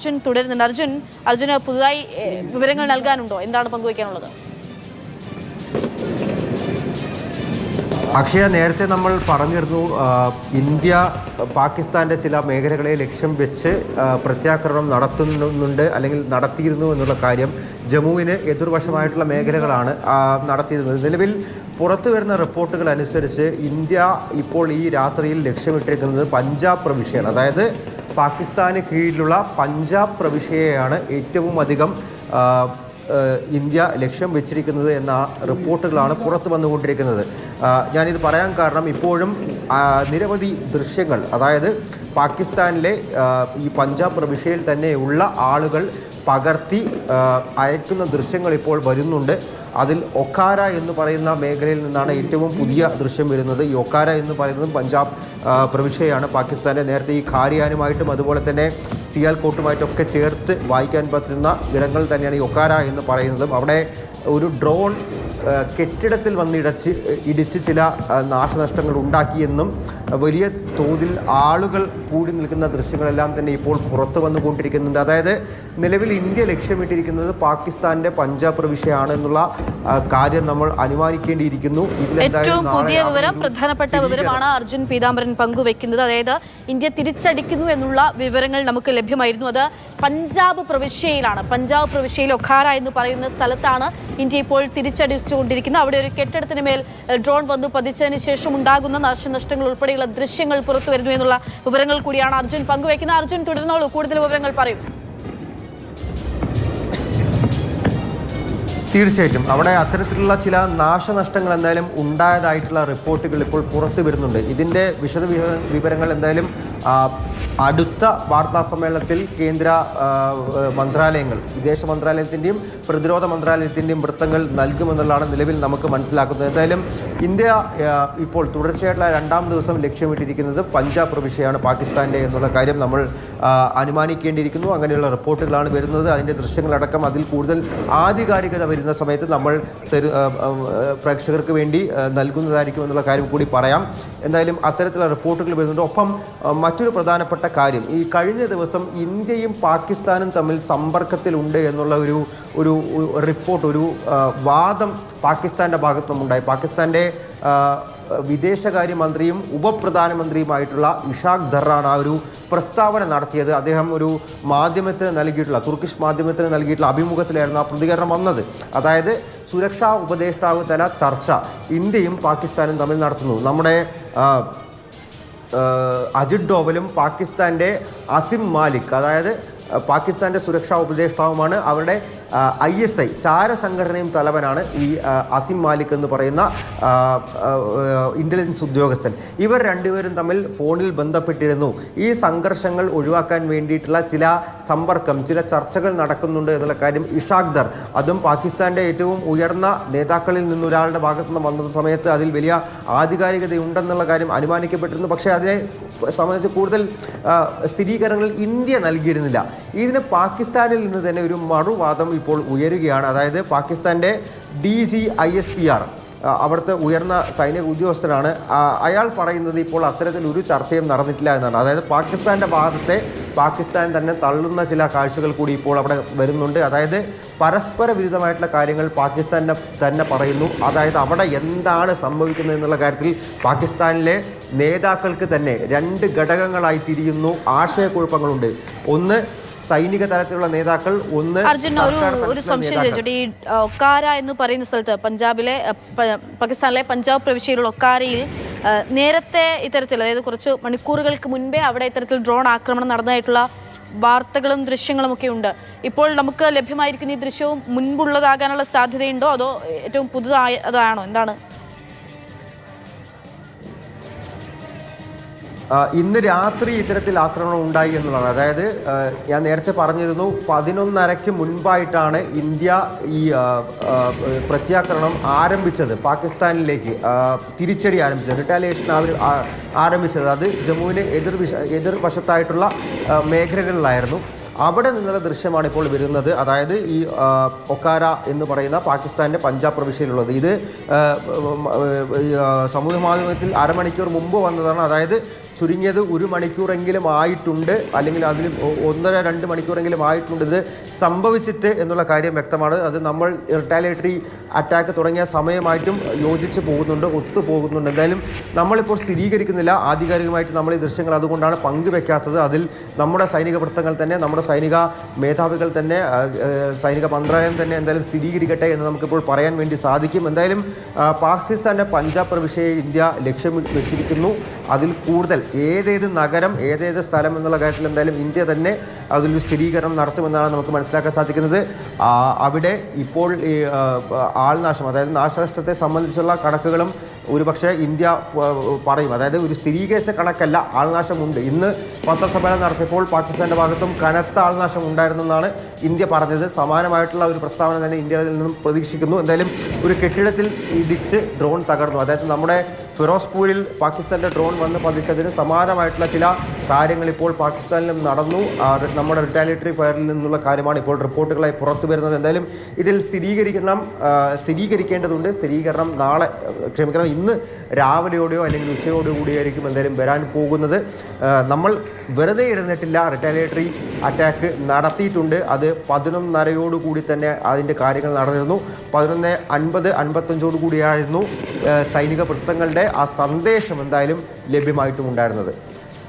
അർജുൻ തുടരുന്നുണ്ട്. അർജുൻ അർജുന് പുതുതായി വിവരങ്ങൾ നൽകാനുണ്ടോ? എന്താണ് പങ്കുവയ്ക്കാനുള്ളത്? അക്ഷയ നേരത്തെ നമ്മൾ പറഞ്ഞിരുന്നു ഇന്ത്യ പാകിസ്ഥാന്റെ ചില മേഖലകളെ ലക്ഷ്യം വെച്ച് പ്രത്യാക്രമണം നടത്തുന്നുണ്ട് അല്ലെങ്കിൽ നടത്തിയിരുന്നു എന്നുള്ള കാര്യം ജമ്മുവിന് എതിർവശമായിട്ടുള്ള മേഖലകളാണ് നടത്തിയിരുന്നത്. നിലവിൽ പുറത്തു വരുന്ന റിപ്പോർട്ടുകൾ അനുസരിച്ച് ഇന്ത്യ ഇപ്പോൾ ഈ രാത്രിയിൽ ലക്ഷ്യമിട്ടിരിക്കുന്നത് പഞ്ചാബ് പ്രവിശ്യയാണ്. അതായത് പാകിസ്ഥാന് കീഴിലുള്ള പഞ്ചാബ് പ്രവിശ്യയെയാണ് ഏറ്റവും അധികം ഇന്ത്യ ലക്ഷ്യം വെച്ചിരിക്കുന്നത് എന്ന റിപ്പോർട്ടുകളാണ് പുറത്തു വന്നുകൊണ്ടിരിക്കുന്നത്. ഞാനിത് പറയാൻ കാരണം ഇപ്പോഴും നിരവധി ദൃശ്യങ്ങൾ അതായത് പാകിസ്ഥാനിലെ ഈ പഞ്ചാബ് പ്രവിശ്യയിൽ തന്നെയുള്ള ആളുകൾ പകർത്തി അയക്കുന്ന ദൃശ്യങ്ങൾ ഇപ്പോൾ വരുന്നുണ്ട്. അതിൽ ഒക്കാര എന്ന് പറയുന്ന മേഖലയിൽ നിന്നാണ് ഏറ്റവും പുതിയ ദൃശ്യം വരുന്നത്. ഈ ഒക്കാര എന്ന് പറയുന്നതും പഞ്ചാബ് പ്രവിശ്യയാണ്. പാകിസ്ഥാന്റെ നേരത്തെ ഈ ഖാരിയാനുമായിട്ടും അതുപോലെ തന്നെ സിയാൽകോട്ടുമായിട്ടൊക്കെ ചേർത്ത് വായിക്കാൻ പറ്റുന്ന ഇടങ്ങൾ തന്നെയാണ് ഈ ഒക്കാര എന്ന് പറയുന്നതും. അവിടെ ഒരു ഡ്രോൺ കെട്ടിടത്തിൽ വന്നിടച്ച് ഇടിച്ച് ചില നാശനഷ്ടങ്ങൾ ഉണ്ടാക്കിയെന്നും വലിയ തോതിൽ ആളുകൾ കൂടി നിൽക്കുന്ന ദൃശ്യങ്ങളെല്ലാം തന്നെ ഇപ്പോൾ പുറത്തു വന്നുകൊണ്ടിരിക്കുന്നുണ്ട്. അതായത് നിലവിൽ ഇന്ത്യ ലക്ഷ്യമിട്ടിരിക്കുന്നത് പാകിസ്ഥാന്റെ പഞ്ചാബ് പ്രവിശ്യയാണ് എന്നുള്ള കാര്യം നമ്മൾ അനുമാനിക്കേണ്ടിയിരിക്കുന്നു. ഏറ്റവും പുതിയ വിവരം പ്രധാനപ്പെട്ട വിവരമാണ് അർജുൻ പീതാംബരൻ പങ്കുവെക്കുന്നത്. അതായത് ഇന്ത്യ തിരിച്ചടിക്കുന്നു എന്നുള്ള വിവരങ്ങൾ നമുക്ക് ലഭ്യമായിരുന്നു. അത് പഞ്ചാബ് പ്രവിശ്യയിലാണ്. പഞ്ചാബ് പ്രവിശ്യയിൽ ഒഖാര എന്ന് പറയുന്ന സ്ഥലത്താണ് ഇന്ത്യ ഇപ്പോൾ തിരിച്ചടിച്ചുകൊണ്ടിരിക്കുന്നത്. അവിടെ ഒരു കെട്ടിടത്തിന് മേൽ ഡ്രോൺ വന്നു പതിച്ചതിന് ശേഷം ഉണ്ടാകുന്ന നാശനഷ്ടങ്ങൾ ഉൾപ്പെടെയുള്ള ദൃശ്യങ്ങൾ പുറത്തു വരുന്നു എന്നുള്ള വിവരങ്ങൾ കൂടിയാണ് അർജുൻ പങ്കുവയ്ക്കുന്നത്. അർജുൻ തുടർന്നോളൂ കൂടുതൽ വിവരങ്ങൾ പറയും. തീർച്ചയായിട്ടും. അവിടെ അത്തരത്തിലുള്ള ചില നാശനഷ്ടങ്ങൾ എന്തായാലും ഉണ്ടായതായിട്ടുള്ള റിപ്പോർട്ടുകൾ ഇപ്പോൾ പുറത്തു വരുന്നുണ്ട്. ഇതിന്റെ വിശദ വിവരങ്ങൾ എന്തായാലും അടുത്ത വാർത്താ സമ്മേളനത്തിൽ കേന്ദ്ര മന്ത്രാലയങ്ങൾ വിദേശ മന്ത്രാലയത്തിന്റെയും പ്രതിരോധ മന്ത്രാലയത്തിന്റെയും വൃത്തങ്ങൾ നൽകുമെന്നുള്ളതാണ് നിലവിൽ നമുക്ക് മനസ്സിലാക്കുന്നത്. എന്തായാലും ഇന്ത്യ ഇപ്പോൾ തുടർച്ചയായിട്ടുള്ള രണ്ടാം ദിവസം ലക്ഷ്യമിട്ടിരിക്കുന്നത് പഞ്ചാബ് പ്രവിശ്യയാണ് പാകിസ്ഥാന്റെ എന്നുള്ള കാര്യം നമ്മൾ അനുമാനിക്കേണ്ടിയിരിക്കുന്നു. അങ്ങനെയുള്ള റിപ്പോർട്ടുകളാണ് വരുന്നത്. അതിന്റെ ദൃശ്യങ്ങളടക്കം അതിൽ കൂടുതൽ ആധികാരികത വരുന്ന സമയത്ത് നമ്മൾ പ്രേക്ഷകർക്ക് വേണ്ടി നൽകുന്നതായിരിക്കും എന്നുള്ള കാര്യം കൂടി പറയാം. എന്തായാലും അത്തരത്തിലുള്ള റിപ്പോർട്ടുകൾ വരുന്നുണ്ട്. ഒപ്പം മറ്റൊരു പ്രധാനപ്പെട്ട കാര്യം ഈ കഴിഞ്ഞ ദിവസം ഇന്ത്യയും പാകിസ്ഥാനും തമ്മിൽ സമ്പർക്കത്തിലുണ്ട് എന്നുള്ള ഒരു ഒരു റിപ്പോർട്ട് ഒരു വാദം പാകിസ്ഥാന്റെ ഭാഗത്തു നിന്നുണ്ടായി പാകിസ്ഥാന്റെ വിദേശകാര്യമന്ത്രിയും ഉപപ്രധാനമന്ത്രിയുമായിട്ടുള്ള ഇഷാഖ് ദറാണ് ആ ഒരു പ്രസ്താവന നടത്തിയത്. അദ്ദേഹം ഒരു മാധ്യമത്തിന് നൽകിയിട്ടുള്ള തുർക്കിഷ് മാധ്യമത്തിന് നൽകിയിട്ടുള്ള അഭിമുഖത്തിലായിരുന്നു ആ പ്രതികരണം വന്നത്. അതായത് സുരക്ഷാ ഉപദേഷ്ടാവ് തല ചർച്ച ഇന്ത്യയും പാകിസ്ഥാനും തമ്മിൽ നടത്തുന്നു. നമ്മുടെ അജിത് ഡോവലും പാകിസ്ഥാന്റെ അസിം മാലിക് അതായത് പാകിസ്ഥാന്റെ സുരക്ഷാ ഉപദേഷ്ടാവുമാണ്. അവരുടെ ഐ എസ് ഐ ചാര സംഘടനയും തലവനാണ് ഈ അസിം മാലിക് എന്ന് പറയുന്ന ഇന്റലിജൻസ് ഉദ്യോഗസ്ഥൻ. ഇവർ രണ്ടുപേരും തമ്മിൽ ഫോണിൽ ബന്ധപ്പെട്ടിരുന്നു. ഈ സംഘർഷങ്ങൾ ഒഴിവാക്കാൻ വേണ്ടിയിട്ടുള്ള ചില സമ്പർക്കം ചില ചർച്ചകൾ നടക്കുന്നുണ്ട് എന്നുള്ള കാര്യം ഇഷാഖ് ദർ അതും പാകിസ്ഥാന്റെ ഏറ്റവും ഉയർന്ന നേതാക്കളിൽ നിന്നൊരാളുടെ ഭാഗത്തു നിന്ന് വന്ന സമയത്ത് അതിൽ വലിയ ആധികാരികതയുണ്ടെന്നുള്ള കാര്യം അനുമാനിക്കപ്പെട്ടിരുന്നു. പക്ഷേ അതിനെ സംബന്ധിച്ച് കൂടുതൽ സ്ഥിരീകരണങ്ങൾ ഇന്ത്യ നൽകിയിരുന്നില്ല. ഇതിന് പാകിസ്ഥാനിൽ നിന്ന് തന്നെ ഒരു മറുവാദം ഇപ്പോൾ ഉയരുകയാണ്. അതായത് പാകിസ്ഥാന്റെ D C I S P R അവിടുത്തെ ഉയർന്ന സൈനിക ഉദ്യോഗസ്ഥനാണ്. അയാൾ പറയുന്നത് ഇപ്പോൾ അത്തരത്തിൽ ഒരു ചർച്ചയും നടന്നിട്ടില്ല എന്നാണ്. അതായത് പാകിസ്ഥാന്റെ ഭാഗത്തെ പാകിസ്ഥാൻ തന്നെ തള്ളുന്ന ചില കാഴ്ചകൾ കൂടി ഇപ്പോൾ അവിടെ വരുന്നുണ്ട്. അതായത് പരസ്പര വിരുദ്ധമായിട്ടുള്ള കാര്യങ്ങൾ പാകിസ്ഥാൻ തന്നെ പറയുന്നു. അതായത് അവിടെ എന്താണ് സംഭവിക്കുന്നത് എന്നുള്ള കാര്യത്തിൽ പാകിസ്ഥാനിലെ നേതാക്കൾക്ക് തന്നെ രണ്ട് ഘടകങ്ങളായി തിരിയുന്നു. ആശയക്കുഴപ്പങ്ങളുണ്ട്. ഒന്ന് സൈനിക തലത്തിലുള്ള നേതാക്കൾ ഒന്ന് അർജുൻ ഒരു ഒരു സംശയം ചോദിച്ചു. ചോദിച്ചോട്ടെ ഈ ഒക്കാര എന്ന് പറയുന്ന സ്ഥലത്ത് പഞ്ചാബിലെ പാകിസ്ഥാനിലെ പഞ്ചാബ് പ്രവിശ്യയിലുള്ള ഒക്കാരയിൽ നേരത്തെ ഇത്തരത്തിൽ അതായത് കുറച്ച് മണിക്കൂറുകൾക്ക് മുൻപേ അവിടെ ഇത്തരത്തിൽ ഡ്രോൺ ആക്രമണം നടന്നതായിട്ടുള്ള വാർത്തകളും ദൃശ്യങ്ങളും ഒക്കെ ഉണ്ട്. ഇപ്പോൾ നമുക്ക് ലഭ്യമായിരിക്കുന്ന ഈ ദൃശ്യവും മുൻപുള്ളതാകാനുള്ള സാധ്യതയുണ്ടോ? അതോ ഏറ്റവും പുതുതായ അതാണോ? എന്താണ് ഇന്ന് രാത്രി ഇത്തരത്തിൽ ആക്രമണം ഉണ്ടായി എന്നുള്ളതാണ്. അതായത് ഞാൻ നേരത്തെ പറഞ്ഞിരുന്നു പതിനൊന്നരയ്ക്ക് മുൻപായിട്ടാണ് ഇന്ത്യ ഈ പ്രത്യാക്രമണം ആരംഭിച്ചത് പാകിസ്ഥാനിലേക്ക് തിരിച്ചടി ആരംഭിച്ചത് റിട്ടാലിയേഷൻ അവർ ആരംഭിച്ചത്. അത് ജമ്മുവിന് എതിർ എതിർ വശത്തായിട്ടുള്ള മേഖലകളിലായിരുന്നു. അവിടെ നിന്നുള്ള ദൃശ്യമാണ് ഇപ്പോൾ വരുന്നത്. അതായത് ഈ ഒക്കാര എന്ന് പറയുന്ന പാകിസ്ഥാന്റെ പഞ്ചാബ് പ്രവിശ്യയിലുള്ളത്. ഇത് സമൂഹ മാധ്യമത്തിൽ അരമണിക്കൂർ മുമ്പ് വന്നതാണ്. അതായത് ചുരുങ്ങിയത് ഒരു മണിക്കൂറെങ്കിലും ആയിട്ടുണ്ട്. അല്ലെങ്കിൽ അതിൽ ഒന്നര രണ്ട് മണിക്കൂറെങ്കിലും ആയിട്ടുണ്ട്. ഇത് സംഭവിച്ചിട്ട് എന്നുള്ള കാര്യം വ്യക്തമാണ്. അത് നമ്മൾ റിട്ടാലിയേറ്ററി അറ്റാക്ക് തുടങ്ങിയ സമയമായിട്ടും യോജിച്ച് പോകുന്നുണ്ട് ഒത്തു പോകുന്നുണ്ട്. എന്തായാലും നമ്മളിപ്പോൾ സ്ഥിരീകരിക്കുന്നില്ല. ആധികാരികമായിട്ട് നമ്മൾ ഈ ദൃശ്യങ്ങൾ അതുകൊണ്ടാണ് പങ്കുവെക്കാത്തത്. അതിൽ നമ്മുടെ സൈനിക വൃത്തങ്ങൾ തന്നെ നമ്മുടെ സൈനിക മേധാവികൾ തന്നെ സൈനിക മന്ത്രാലയം തന്നെ എന്തായാലും സ്ഥിരീകരിക്കട്ടെ എന്ന് നമുക്കിപ്പോൾ പറയാൻ വേണ്ടി സാധിക്കും. എന്തായാലും പാകിസ്ഥാന്റെ പഞ്ചാബ് പ്രവിശ്യയെ ഇന്ത്യ ലക്ഷ്യം വെച്ചിരിക്കുന്നു. അതിൽ കൂടുതൽ ഏതേത് നഗരം ഏതേത് സ്ഥലം എന്നുള്ള കാര്യത്തിൽ എന്തായാലും ഇന്ത്യ തന്നെ അതിലൊരു സ്ഥിരീകരണം നടത്തുമെന്നാണ് നമുക്ക് മനസ്സിലാക്കാൻ സാധിക്കുന്നത്. അവിടെ ഇപ്പോൾ ഈ ആൾനാശം അതായത് നാശനഷ്ടത്തെ സംബന്ധിച്ചുള്ള കണക്കുകളും ഒരുപക്ഷെ ഇന്ത്യ പറയും. അതായത് ഒരു സ്ഥിരീകരിച്ച കണക്കല്ല ആൾനാശമുണ്ട് ഇന്ന് പത്രസമ്മേളനം നടത്തിയപ്പോൾ പാകിസ്ഥാന്റെ ഭാഗത്തും കനത്ത ആൾനാശം ഉണ്ടായിരുന്നെന്നാണ് ഇന്ത്യ പറഞ്ഞത്. സമാനമായിട്ടുള്ള ഒരു പ്രസ്താവന തന്നെ ഇന്ത്യയിൽ നിന്നും പ്രതീക്ഷിക്കുന്നു. എന്തായാലും ഒരു കെട്ടിടത്തിൽ ഇടിച്ച് ഡ്രോൺ തകർന്നു. അതായത് നമ്മുടെ ഫിറോസ്പൂരിൽ പാകിസ്ഥാന്റെ ഡ്രോൺ വന്ന് പതിച്ചതിന് സമാനമായിട്ടുള്ള ചില കാര്യങ്ങൾ ഇപ്പോൾ പാകിസ്ഥാനിലും നടന്നു. നമ്മുടെ റിറ്റാലിറ്ററി ഫയറിൽ നിന്നുള്ള കാര്യമാണ് ഇപ്പോൾ റിപ്പോർട്ടുകളായി പുറത്തു വരുന്നത്. എന്തായാലും ഇതിൽ സ്ഥിരീകരിക്കണം സ്ഥിരീകരിക്കേണ്ടതുണ്ട്. സ്ഥിരീകരണം നാളെ ക്ഷമിക്കണം ഇന്ന് രാവിലെയോടെയോ അല്ലെങ്കിൽ ഉച്ചയോടോ കൂടിയായിരിക്കും എന്തായാലും വരാൻ പോകുന്നത്. നമ്മൾ വെറുതെ ഇരുന്നിട്ടില്ല റിറ്റാലിയേറ്ററി അറ്റാക്ക് നടത്തിയിട്ടുണ്ട്. അത് പതിനൊന്നരയോടുകൂടി തന്നെ അതിന്റെ കാര്യങ്ങൾ നടന്നിരുന്നു. പതിനൊന്ന് അൻപത് അൻപത്തഞ്ചോടു കൂടിയായിരുന്നു ആ, സൈനിക വൃത്തങ്ങളുടെ ആ സന്ദേശം എന്തായാലും ലഭ്യമായിട്ടും ഉണ്ടായിരുന്നത്